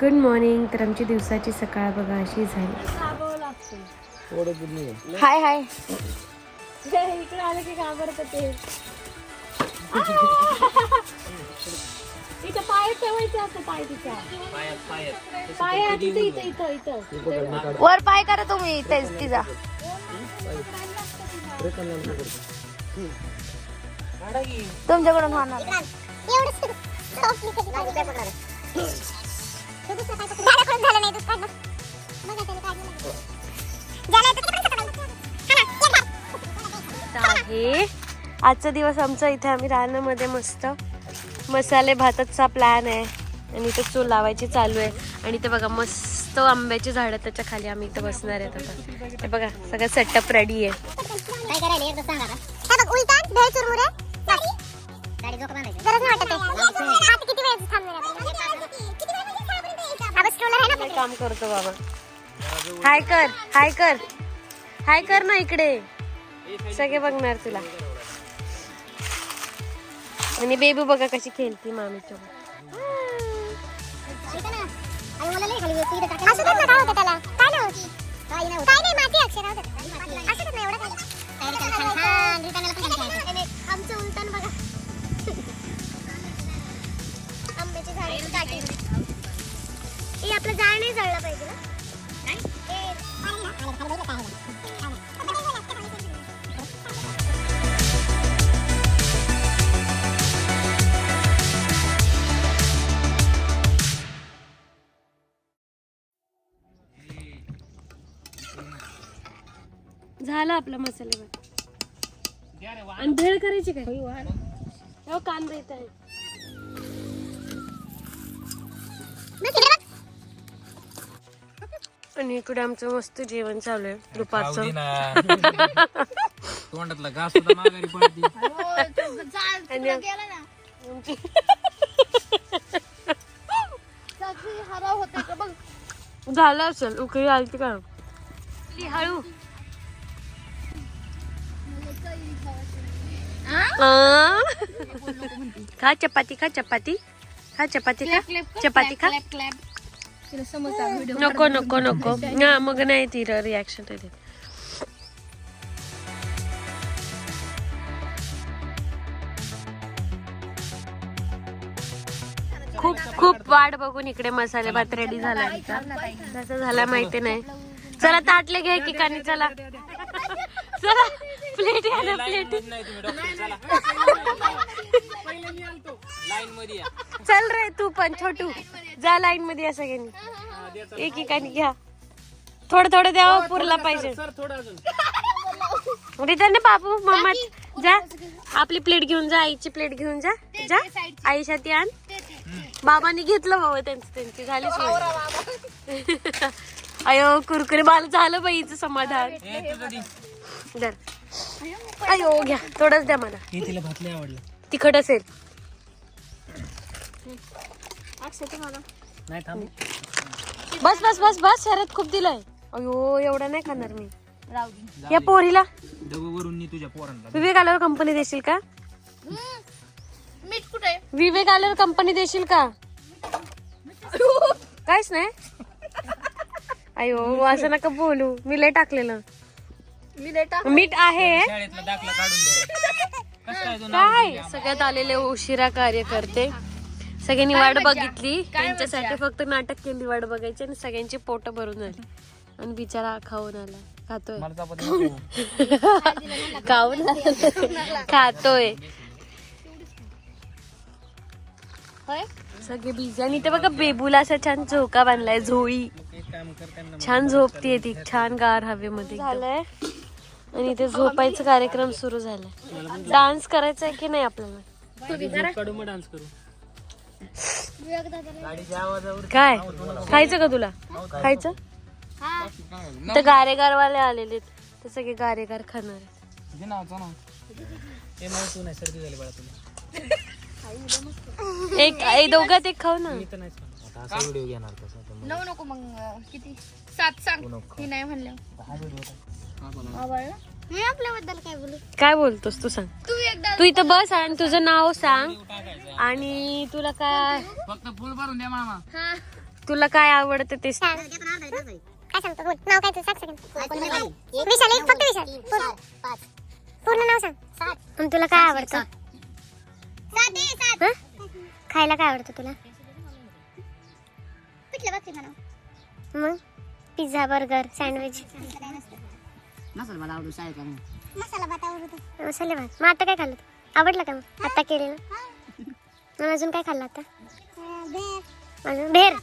Good morning. तर आमची दिवसाची सकाळ बघा अशी झाली. हाय हाय. इकडे आलं की घाबरत ते. इथं पाय ठेवायचं असं पाय तिच्या. पाय तिथं इथं इथं इथं वर पाय करा तुम्ही तेच तिचा तुमच्याकडून होणार आहे. आजचा दिवस आमचा इथे आम्ही रानामध्ये मस्त. मसाले भाताचा प्लॅन आहे. आणि इथे चूल लावायची चालू आहे. आणि ते बघा मस्त आंब्याची झाडं त्याच्याखाली आम्ही इथे बसणार आहेत आता. हे बघा सगळं सेटअप रेडी आहे. काम करतो बाबा. हाय कर हाय कर. हाय कर ना इकडे. सगळे बघणार तुला. आणि बेबी बघा कशी खेळती मामीच्या आंब्याची झाडे जळलं पाहिजे ना? झालं आपला मसाले भात आणि भेळ करायची काय हो कांदा येत आहे. आणि इकडे आमचं मस्त जेवण चालू आहे दुपारचं. तोंडातला घास माघारी पडती. झालं असेल उकळी आलती का? हळू. आ? खा चपाती खा चपाती. खा चपाती खा. चपाती खा. नको नको नको. हा मग नाही ती रिॲक्शन खूप खूप वाट बघून इकडे मसाले भात रेडी झाला कसं झाला माहिती नाही. चला ताटले घ्या ठिकाणी चला. चला प्लेट या ना प्लेट चल रे तू पण छोटू. जा लाईन मध्ये या सगळ्यांनी एक एकाने घ्या. थोडं थोडं द्यावं पुरला पाहिजे. सर थोडं अजून. रिटर्न बाबू मम्मा जा. आपली प्लेट घेऊन जा आईची प्लेट घेऊन जा. जा. आईसाठी आण. बाबांनी घेतलं बाबा त्यांचं त्यांची झालीच सोय. अयो कुरकुरे मला झालं बाईचं समाधान. अयो घ्या. थोडंच द्या मला. हे तिला नाही थांब. बस बस बस बस शरद खूप दिलंय. अयो एवढं नाही खाणार मी. या पोरीला. डबं वरून नी तुझ्या पोरांना विवेक आल्यावर कंपनी देशील का? मीठ कुठे? विवेक आल्यावर कंपनी देशील का? काहीच नाही. अयो असं नका बोलू. मी लय टाकलेलं. मी लेटा मीठ आहे. शाळेतला दाखला काढून द्या कसं काय तो नाव काय? सगळ्यात आलेले उशिरा कार्य करते सगळ्यांनी वाट बघितली. त्यांच्यासाठी फक्त नाटक केली वाट बघायची आणि सगळ्यांची पोट भरून आली. आणि बिचारा खाऊन आला. खातोय. खाऊन आला. खातोय. होय? सगळे बिझी आणि ते बघा बेबूला असा छान झोका बांधलाय झोळी. एक काम कर त्यांना छान झोपतीये ती छान गार हवेमध्ये झालंय. आणि ते झोपायचा कार्यक्रम सुरू झालाय. डान्स करायचा आहे की नाही आपल्याला? झोप काढू मग डान्स करू काय? खायचं का तुला? खायचं? तर गारेगारवाले आलेले ते सगळे गारेगार खाणार हे एक एक दोघात एक खाऊ ना. मी तर नाही सांगत. आता असा व्हिडिओ घेणार कसा तर नऊ नको मग किती? सात सांग. नाही म्हणलं. हा मी आपल्याबद्दल काय बोलू? काय बोलतोस तू सांग. तू एकदा तू इथं बस आणि तुझं नाव सांग. आणि तुला काय फक्त फुल भरून द्या मामा. हा. तुला काय आवडतं ते सांग. काय सांगतो? बोल. नाव काय तुझं? सांग. सगळं विशाल एक फक्त विशाल. पूर्ण. पूर्ण नाव सांग. आणि तुला काय आवडतं? हं? खायला काय आवडतं तुला? मग? Pizza burger sandwich. मसाला भात आवडतो मसाले भात मग आता काय खाल्लं? आवडलं का मग? आता केलेलं? मग अजून काय खाल्लं आता? अजून भेर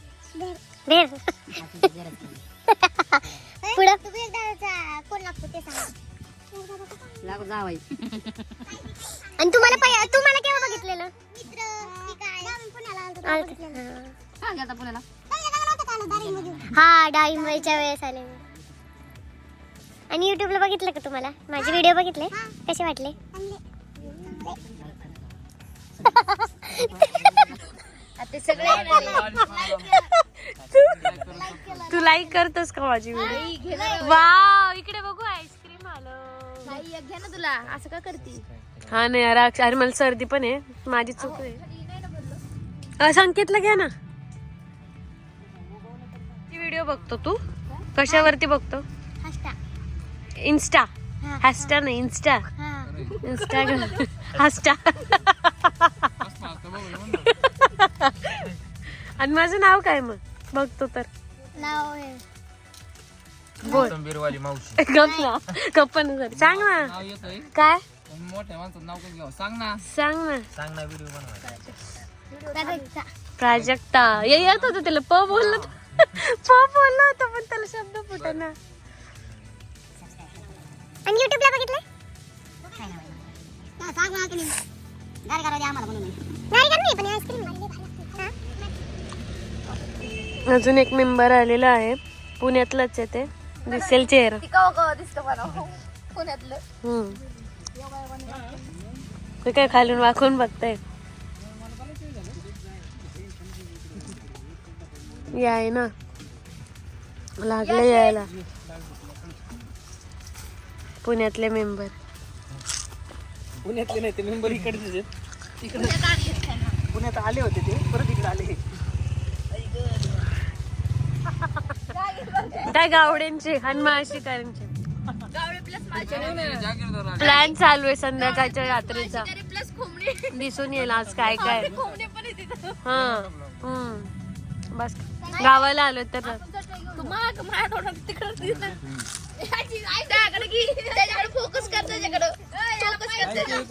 भेर पुढं? कोण लागतो ते आणि तुम्हाला पहि- तुम्हाला केव्हा बघितलेलं? हा. हा डाळिंबाईच्या वेळेस आले मी. आणि युट्यूबला बघितलं का तुम्हाला? माझे व्हिडिओ बघितले? कसे वाटले? ते सगळे तू? लाईक करतोस का माझी व्हिडिओ. वाव इकडे बघू आईस्क्रीम आलं. आई, एक घे ना तुला. असं का करते? हा नाही यार अक्ष- अरे मला सर्दी पण आहे. माझी चूक आहे. संकेतला घ्या ना. व्हिडिओ बघतो तू? कशावरती बघतो? इन्स्टा हॅस्टा नाही इन्स्टा इंस्टाग्राम हॅस्टा आणि माझं नाव काय मग? बघतो तर. नाव बोल. बिरवाली मावशी. गप ना. गप्प ना सर सांग ना. नाव येतोय काय? मोठ्या माणसाचं नाव घ्यावं? सांग ना. सांग ना. सांग ना व्हिडिओ बनवायचा प्राजक्ता. ये येत होतं त्याला प बोललं होतं. प बोललं होतं पण त्याला शब्द फुटे ना आणि युट्यूबला बघितलं अजून एक मेंबर आलेला आहे. पुण्यातलाच आहे ते. दिसेल चेहरा. ती कवा कवा दिसतं मला. पुण्यातलं. हम्म. ते काय खालून वाकून बघताय? याय ना. लागलं यायला. पुण्यातले मेंबर पुण्यातले नाही ते मेंबर इकडचे आहेत. इकडे पुण्यात आले होते ते परत इकडे आले. काय गावड्यांचे प्लस माझ्या प्लॅन चालू आहे संध्याकाळच्या खोमणे दिसून येईल आज काय काय. हा हम्म. बस. गावाला आलो तर. तिकडं की त्याच्याकडे फोकस कर त्याच्याकडे. फोकस कर त्याच्याकडे.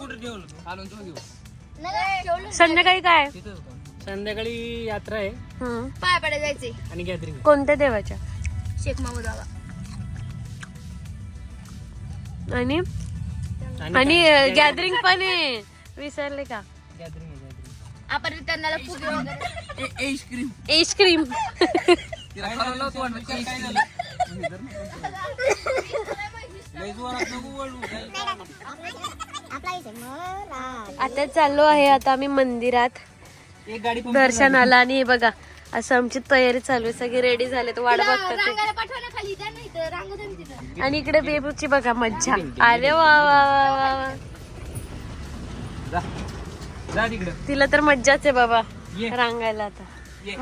संध्याकाळी काय? संध्याकाळी यात्रा आहे. पाया जायचे आणि गॅदरिंग कोणत्या देवाच्या? शेख महमूद बाबा. आणि? आणि गॅदरिंग पण आहे. विसरले का? गॅदरिंग आहे आपण त्यांना फुगे वगैरे आईस्क्रीम आईस्क्रीम आता चाललो आहे आता आम्ही मंदिरात. एक गाडी पण दर्शनाला आणि हे बघा असं आमची तयारी चालू आहे सगळे रेडी झाले तर वाट बघतात. आणि इकडे बेबूची बघा मज्जा. अरे वा वा वा वा वा. जा जा तिकडं. तिला तर मज्जाच आहे बाबा. रांगायला आता.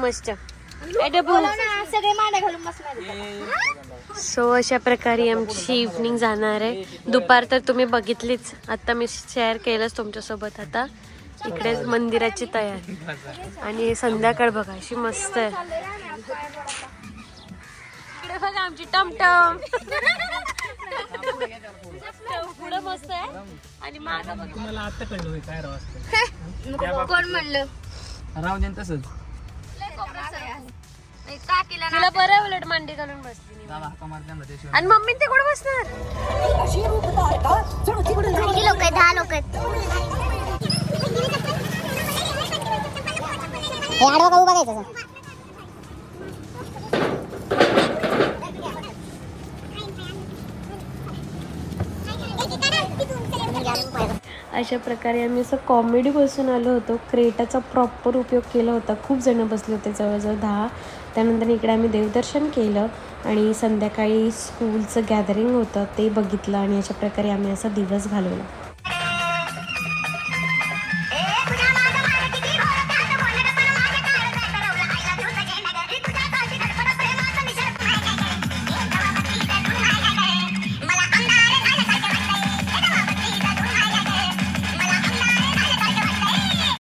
मस्त. सगळे मांड्या घालून बसणार सो अशा प्रकारे आमची इव्हनिंग जाणार आहे. दुपार तर तुम्ही बघितलीच. आता मी शेअर केलंच तुमच्यासोबत आता. इकडे मंदिराची तयारी. आणि संध्याकाळ बघा अशी मस्त आहे. इकडे बघा आमची टमटम. पुढं मस्त आहे. आणि मागं तुम्हाला आता कळलं काय राव कोण म्हणलं? राव दे तसंच. टाकीला तिला बरं उलट मांडी घालून बसली. दादा हाका आणि मम्मी ते कुठं बसणार? किती लोक आहेत दहा लोक आहेत. हे आडवा का उभा घ्यायचा अशा प्रकारे आम्ही असं कॉमेडी बसून आलो होतो. क्रेटाचा प्रॉपर उपयोग केला होता. खूप जण बसले होते जवळजवळ दहा. त्यानंतर इकडे आम्ही देवदर्शन केलं आणि संध्याकाळी स्कूलचं गॅदरिंग होतं ते बघितलं आणि अशा प्रकारे आम्ही असा दिवस घालवला.